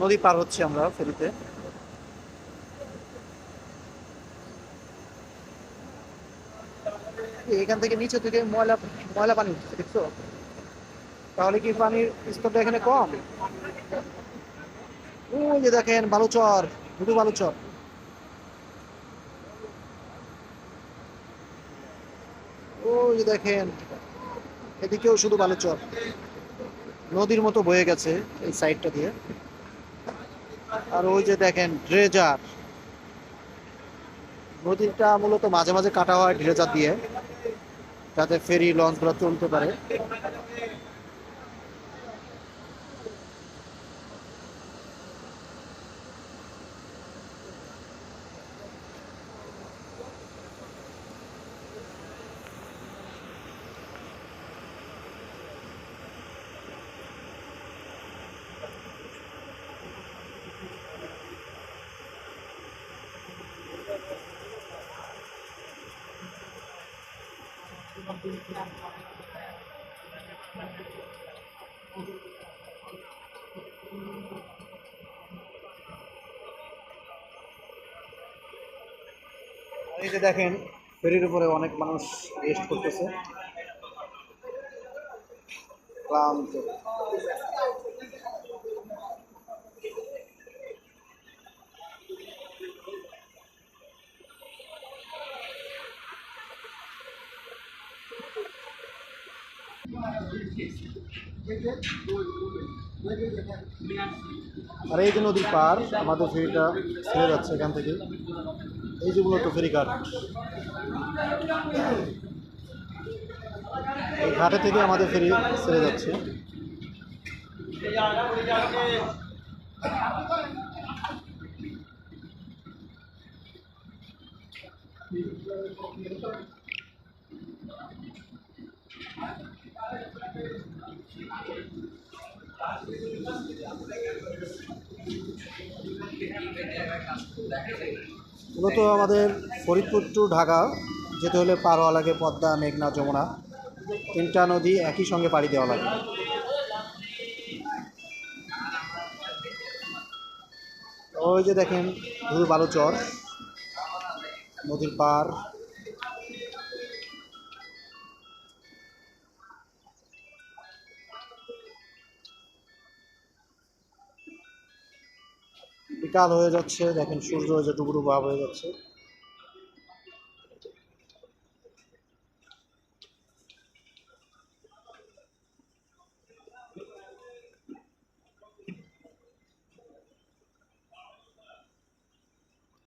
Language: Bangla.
নদী পার হচ্ছে আমরা ফেরিতে। এখান থেকে নিচে থেকে ময়লা ময়লা পানি উঠছে দেখছ? তাহলে কি পানির স্তরটা এখানে কম? ওই যে দেখেন, বালুচর শুধু বালুচর। ওই দেখেন, এদিকেও শুধু বালুচর। নদীর মতো বয়ে গেছে এই সাইডটা দিয়ে। আর ওই যে দেখেন, ড্রেজার। নদীটা মূলত মাঝে মাঝে কাটা হয় ড্রেজার দিয়ে, যাতে ফেরি, লঞ্চগুলো চলতে পারে। এই যে দেখেন ফেরির উপরে অনেক মানুষ রেস্ট করতেছে। ক্লান্ত। আর এই যে নদীর পার, আমাদের ফেরিটা ছেড়ে যাচ্ছে এখান থেকে এই যে মূলত ফেরি ঘাট এই ঘাটে থেকে আমাদের ফেরি ছেড়ে যাচ্ছে। মূলত আমাদের ফরিদপুর টু ঢাকা, যেতে হলে পারোয়া লাগে পদ্মা, মেঘনা, যমুনা। তিনটা নদী একই সঙ্গে পাড়ি দেওয়া লাগে। ওই যে দেখেন, ধুর বালুচর, নদীর পার বিকাল হয়ে যাচ্ছে দেখেন সূর্য যে ডুবুরু ভাব হয়ে যাচ্ছে।